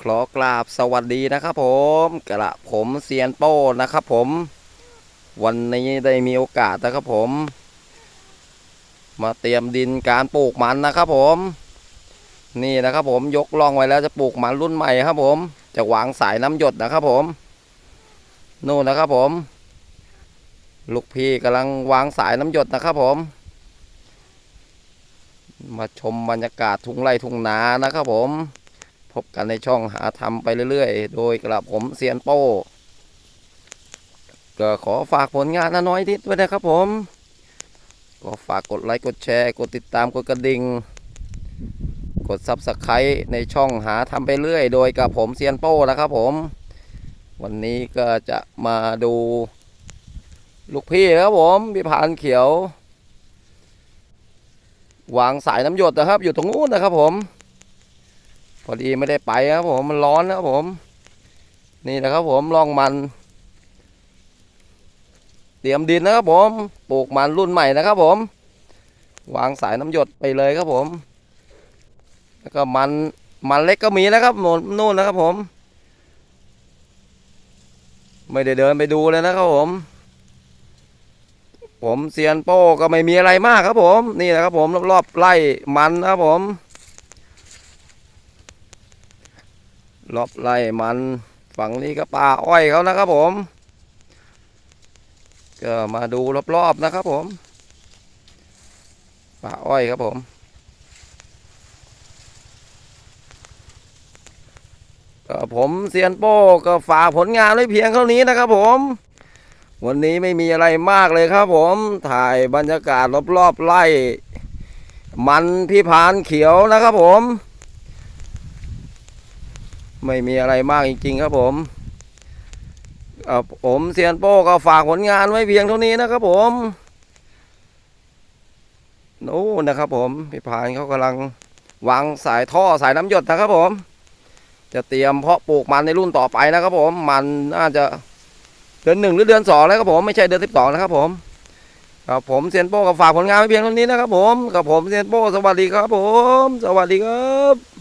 ขอกราบสวัสดีนะครับผมกระผมเซียนโป้นะครับผม วันนี้ได้มีโอกาสนะครับผม มาเตรียมดินการปลูกมันนะครับผม นี่นะครับผมยกล่องไว้แล้วจะปลูกมันรุ่นใหม่ครับผม จะวางสายน้ำหยดนะครับผม นู่นนะครับผม ลูกพี่กำลังวางสายน้ำหยดนะครับผม มาชมบรรยากาศทุ่งไร่ทุ่งนานะครับผม พบกันในช่องหาทำไปเรื่อยๆ โดยกระผมเซียนโป้ ก็ขอฝากผลงานน้อยนิดไว้นะครับผม ก็ฝากกดไลค์ กดแชร์ กดติดตาม กดกระดิ่ง กดซับสไครต์ในช่องหาทำไปเรื่อย โดยกับผมเซียนโป้นะครับผม วันนี้ก็จะมาดู ลูกพี่ครับผมพี่พานเขียววางสายน้ำหยดนะครับ อยู่ตรงนู้นนะครับผม พอดีไม่ได้ไปครับผมมันร้อนนะครับผม นี่นะครับผมลองมัน เตรียมดินนะครับผมปลูกมันรุ่นใหม่นะครับผม วางสายน้ำหยดไปเลยครับผม แล้วก็มันมันเล็กก็มีนะครับโน่นนู่นนะครับผม ไม่ได้เดินไปดูเลยนะครับผม ผมเซียนโป้ก็ไม่มีอะไรมากครับผม นี่นะครับผมรอบๆไร่มันนะครับผม รอบไร่มันฝั่งนี้ก็ป่าอ้อยเขานะครับผม ก็มาดูรอบๆนะครับผม ป่าอ้อยครับผมก็ผมเซียนโป้ก็ฝากผลงานไว้เพียงเท่านี้นะครับผม วันนี้ไม่มีอะไรมากเลยครับผม ถ่ายบรรยากาศรอบๆไร่มันพี่พานเขียวนะครับผม ไม่มีอะไรมากจริงๆครับผมผมเซียนโป้ก็ฝากผลงานไว้เพียงเท่านี้นะครับผมนู่นนะครับผมพี่พานเขากำลังวางสายท่อสายน้ำหยดนะครับผม จะเตรียมเพาะปลูกมันในรุ่นต่อไปนะครับผม มันน่าจะเดือนหนึ่งหรือเดือนสองแล้วครับผมไม่ใช่เดือนสิบสองนะครับผมครับผมเซียนโป้ก็ฝากผลงานไว้เพียงเท่านี้นะครับผมกับผมเซียนโป้สวัสดีครับผม สวัสดีครับ